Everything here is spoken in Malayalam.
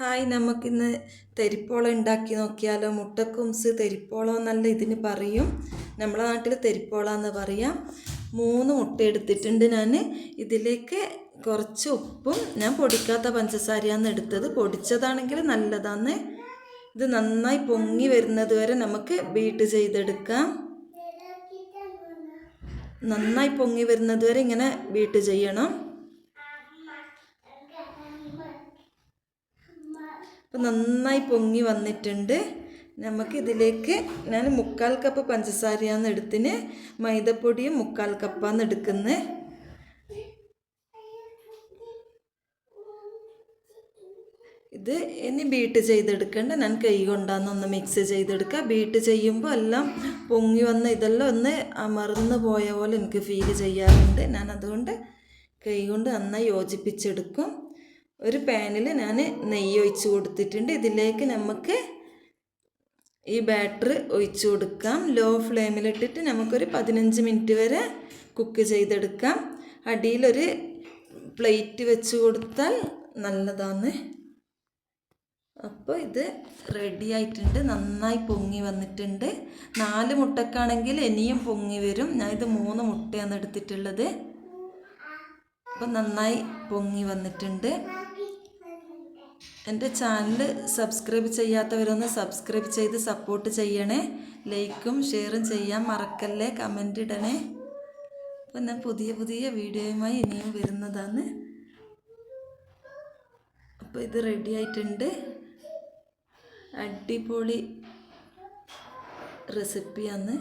ഹായ് നമുക്കിന്ന് തെരിപ്പോളം ഉണ്ടാക്കി നോക്കിയാലോ? മുട്ടക്കുംസ് തെരിപ്പോളം എന്നല്ല ഇതിന് പറയും. നമ്മളെ നാട്ടിൽ തെരിപ്പോളം എന്ന് പറയാം. മൂന്ന് മുട്ട എടുത്തിട്ടുണ്ട് ഞാൻ ഇതിലേക്ക് കുറച്ച് ഉപ്പും ഞാൻ പൊടിക്കാത്ത പഞ്ചസാരയാണ് എടുത്തത്. പൊടിച്ചതാണെങ്കിൽ നല്ലതാണ് ഇത് നന്നായി പൊങ്ങി വരുന്നത് വരെ നമുക്ക് ബീറ്റ് ചെയ്തെടുക്കാം. നന്നായി പൊങ്ങി വരുന്നത് വരെ ഇങ്ങനെ ബീറ്റ് ചെയ്യണം. അപ്പോൾ നന്നായി പൊങ്ങി വന്നിട്ടുണ്ട്. നമുക്ക് ഇതിലേക്ക് ഞാൻ മുക്കാൽ കപ്പ് പഞ്ചസാരയാണ് എടുത്തിന്. മൈദപ്പൊടിയും മുക്കാൽ കപ്പാണ് എടുക്കുന്നത് ഇത് ഇനി ബീറ്റ് ചെയ്തെടുക്കേണ്ട. ഞാൻ കൈ കൊണ്ടാന്ന് ഒന്ന് മിക്സ് ചെയ്തെടുക്കുക. ബീറ്റ് ചെയ്യുമ്പോൾ എല്ലാം പൊങ്ങി വന്ന ഇതെല്ലാം ഒന്ന് അമർന്ന് പോയ പോലെ എനിക്ക് ഫീൽ ചെയ്യാറുണ്ട്. ഞാൻ അതുകൊണ്ട് കൈ കൊണ്ട് നന്നായി യോജിപ്പിച്ചെടുക്കും. ഒരു പാനിൽ ഞാൻ നെയ്യ് ഒഴിച്ച് കൊടുത്തിട്ടുണ്ട്. ഇതിലേക്ക് നമുക്ക് ഈ ബാറ്റർ ഒഴിച്ചു കൊടുക്കാം. ലോ ഫ്ലെയിമിലിട്ടിട്ട് നമുക്കൊരു പതിനഞ്ച് മിനിറ്റ് വരെ കുക്ക് ചെയ്തെടുക്കാം. അടിയിലൊരു പ്ലേറ്റ് വെച്ച് കൊടുത്താൽ നല്ലതാണ്. അപ്പോൾ ഇത് റെഡി ആയിട്ടുണ്ട്. നന്നായി പൊങ്ങി വന്നിട്ടുണ്ട്. നാല് മുട്ടക്കാണെങ്കിൽ ഇനിയും പൊങ്ങി വരും. ഞാൻ ഇത് മൂന്ന് മുട്ടയാണ് എടുത്തിട്ടുള്ളത്. അപ്പം നന്നായി പൊങ്ങി വന്നിട്ടുണ്ട്. എന്റെ ചാനൽ സബ്സ്ക്രൈബ് ചെയ്യാത്തവരൊന്ന് സബ്സ്ക്രൈബ് ചെയ്ത് സപ്പോർട്ട് ചെയ്യണേ. ലൈക്കും ഷെയറും ചെയ്യാൻ മറക്കല്ലേ കമന്റ് ഇടണേ. അപ്പം ഞാൻ പുതിയ പുതിയ വീഡിയോയുമായി ഇനിയും വരുന്നതാണ്. അപ്പോൾ ഇത് റെഡി ആയിട്ടുണ്ട്. അടിപൊളി റെസിപ്പിയാണ്